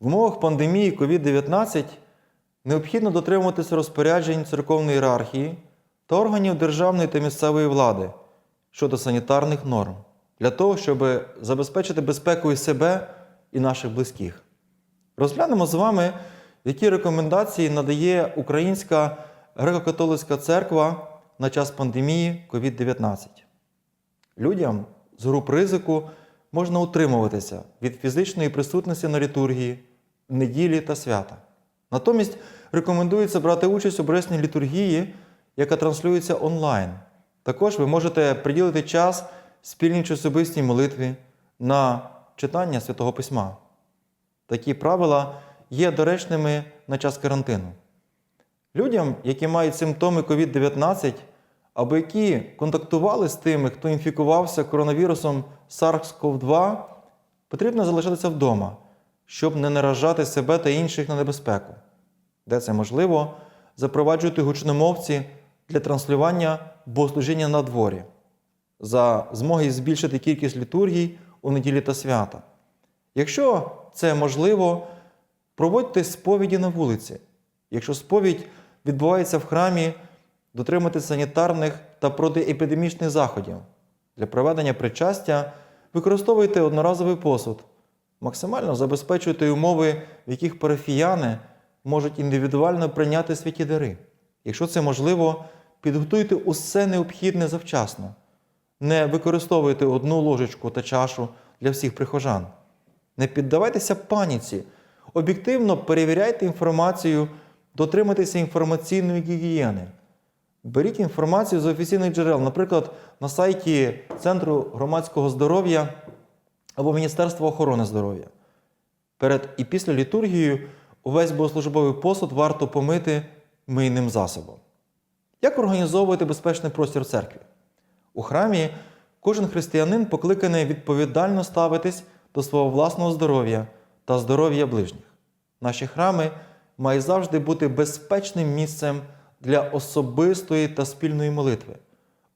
В умовах пандемії COVID-19 необхідно дотримуватися розпоряджень церковної ієрархії та органів державної та місцевої влади щодо санітарних норм для того, щоб забезпечити безпеку і себе і наших близьких. Розглянемо з вами, які рекомендації надає Українська греко-католицька церква на час пандемії COVID-19. Людям з груп ризику можна утримуватися від фізичної присутності на літургії, неділі та свята. Натомість рекомендується брати участь у божественній літургії, яка транслюється онлайн. Також ви можете приділити час спільній чи особистій молитві на читання Святого Письма. Такі правила є доречними на час карантину. Людям, які мають симптоми COVID-19 або які контактували з тими, хто інфікувався коронавірусом SARS-CoV-2, потрібно залишатися вдома, щоб не наражати себе та інших на небезпеку. Де це можливо, запроваджуйте гучномовці для транслювання богослужіння на дворі, за змоги збільшити кількість літургій у неділі та свята. Якщо це можливо, проводьте сповіді на вулиці. Якщо сповідь відбувається в храмі, дотримуйтесь санітарних та протиепідемічних заходів. Для проведення причастя використовуйте одноразовий посуд. Максимально забезпечуйте умови, в яких парафіяни можуть індивідуально прийняти святі дари. Якщо це можливо, підготуйте усе необхідне завчасно. Не використовуйте одну ложечку та чашу для всіх прихожан. Не піддавайтеся паніці. Об'єктивно перевіряйте інформацію, дотримуйтеся інформаційної гігієни. Беріть інформацію з офіційних джерел, наприклад, на сайті Центру громадського здоров'я або Міністерства охорони здоров'я. Перед і після літургії увесь богослужбовий посуд варто помити мийним засобом. Як організовувати безпечний простір в церкві? У храмі кожен християнин покликаний відповідально ставитись до свого власного здоров'я та здоров'я ближніх. Наші храми мають завжди бути безпечним місцем для особистої та спільної молитви.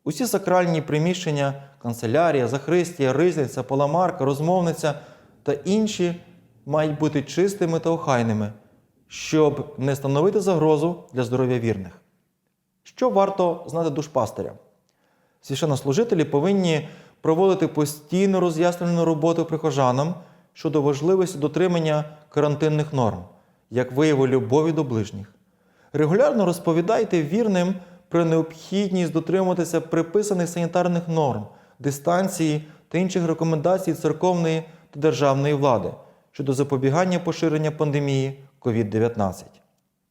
Усі сакральні приміщення, канцелярія, захристія, ризниця, паламарка, розмовниця та інші мають бути чистими та охайними, щоб не становити загрозу для здоров'я вірних. Що варто знати душпастирям? Священнослужителі повинні проводити постійну роз'яснену роботу прихожанам щодо важливості дотримання карантинних норм, як вияву любові до ближніх. Регулярно розповідайте вірним про необхідність дотримуватися приписаних санітарних норм, дистанції та інших рекомендацій церковної та державної влади щодо запобігання поширення пандемії COVID-19.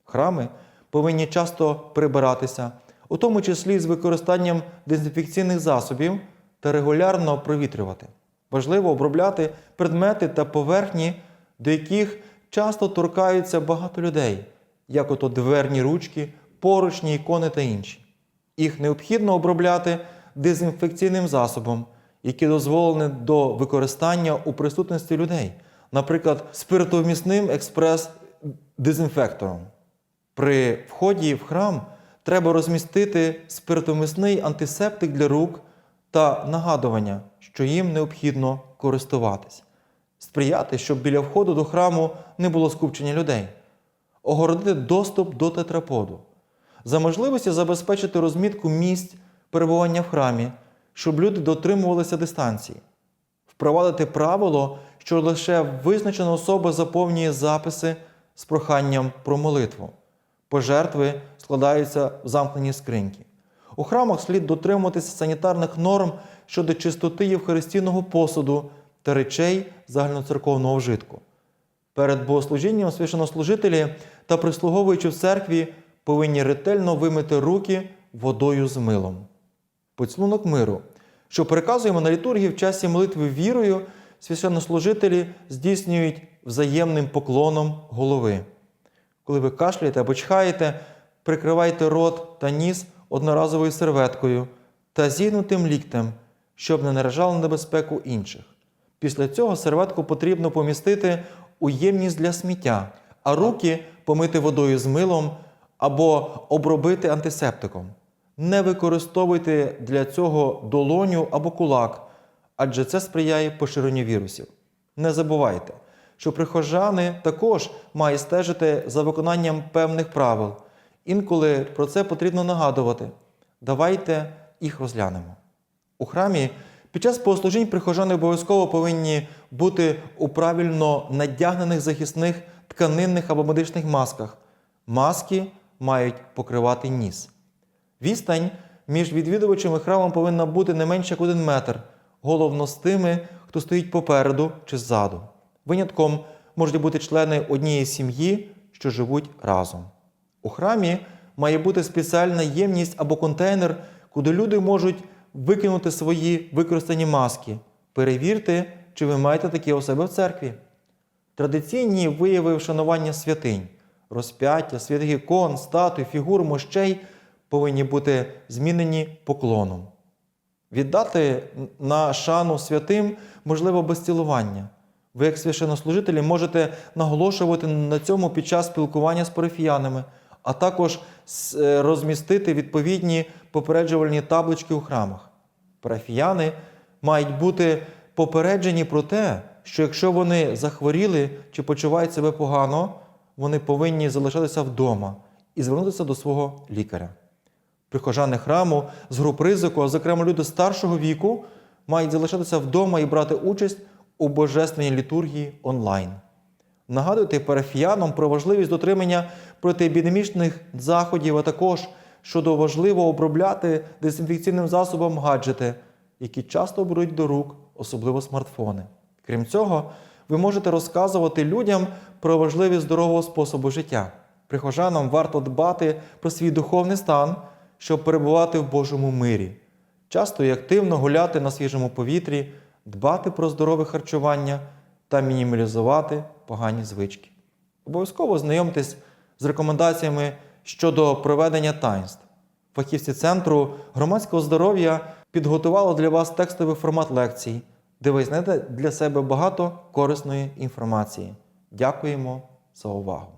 Храми повинні часто прибиратися, у тому числі з використанням дезінфекційних засобів та регулярно провітрювати. Важливо обробляти предмети та поверхні, до яких часто торкаються багато людей, як ото дверні ручки, поручні, ікони та інші. Їх необхідно обробляти дезінфекційним засобом, який дозволений до використання у присутності людей, наприклад, спиртовмісним експрес-дезінфектором. При вході в храм треба розмістити спиртомисний антисептик для рук та нагадування, що їм необхідно користуватись, сприяти, щоб біля входу до храму не було скупчення людей, огородити доступ до тетраподу, за можливості забезпечити розмітку місць перебування в храмі, щоб люди дотримувалися дистанції, впровадити правило, що лише визначена особа заповнює записи з проханням про молитву. Пожертви складаються в замкнені скриньки. У храмах слід дотримуватися санітарних норм щодо чистоти євхаристійного посуду та речей загальноцерковного вжитку. Перед богослужінням священнослужителі та прислуговуючи в церкві повинні ретельно вимити руки водою з милом. Поцілунок миру, що переказуємо на літургії в часі молитви вірою, священнослужителі здійснюють взаємним поклоном голови. Коли ви кашляєте або чхаєте, прикривайте рот та ніс одноразовою серветкою та зігнутим ліктем, щоб не наражали на небезпеку інших. Після цього серветку потрібно помістити у ємність для сміття, а руки помити водою з милом або обробити антисептиком. Не використовуйте для цього долоню або кулак, адже це сприяє поширенню вірусів. Не забувайте, що прихожани також мають стежити за виконанням певних правил. Інколи про це потрібно нагадувати. Давайте їх розглянемо. У храмі під час богослужінь прихожани обов'язково повинні бути у правильно надягнених захисних тканинних або медичних масках. Маски мають покривати ніс. Відстань між відвідувачами храму повинна бути не менше як один метр, головно з тими, хто стоїть попереду чи ззаду. Винятком можуть бути члени однієї сім'ї, що живуть разом. У храмі має бути спеціальна ємність або контейнер, куди люди можуть викинути свої використані маски. Перевірте, чи ви маєте такі у себе в церкві. Традиційні вияви вшанування святинь, розп'яття, святих ікон, статуй, фігур, мощей повинні бути змінені поклоном. Віддати на шану святим можливо без цілування. Ви, як священнослужителі, можете наголошувати на цьому під час спілкування з парафіянами, а також е, розмістити відповідні попереджувальні таблички у храмах. Парафіяни мають бути попереджені про те, що якщо вони захворіли чи почувають себе погано, вони повинні залишатися вдома і звернутися до свого лікаря. Прихожани храму з груп ризику, а зокрема люди старшого віку, мають залишатися вдома і брати участь у божественній літургії онлайн. Нагадуйте парафіянам про важливість дотримання протиепідемічних заходів, а також щодо важливо обробляти дезінфекційним засобом гаджети, які часто беруть до рук, особливо смартфони. Крім цього, ви можете розказувати людям про важливість здорового способу життя. Прихожанам варто дбати про свій духовний стан, щоб перебувати в Божому мирі, часто і активно гуляти на свіжому повітрі, дбати про здорове харчування та мінімалізувати погані звички. Обов'язково знайомтесь з рекомендаціями щодо проведення таїнств. Фахівці центру громадського здоров'я підготували для вас текстовий формат лекцій, де ви знайдете для себе багато корисної інформації. Дякуємо за увагу!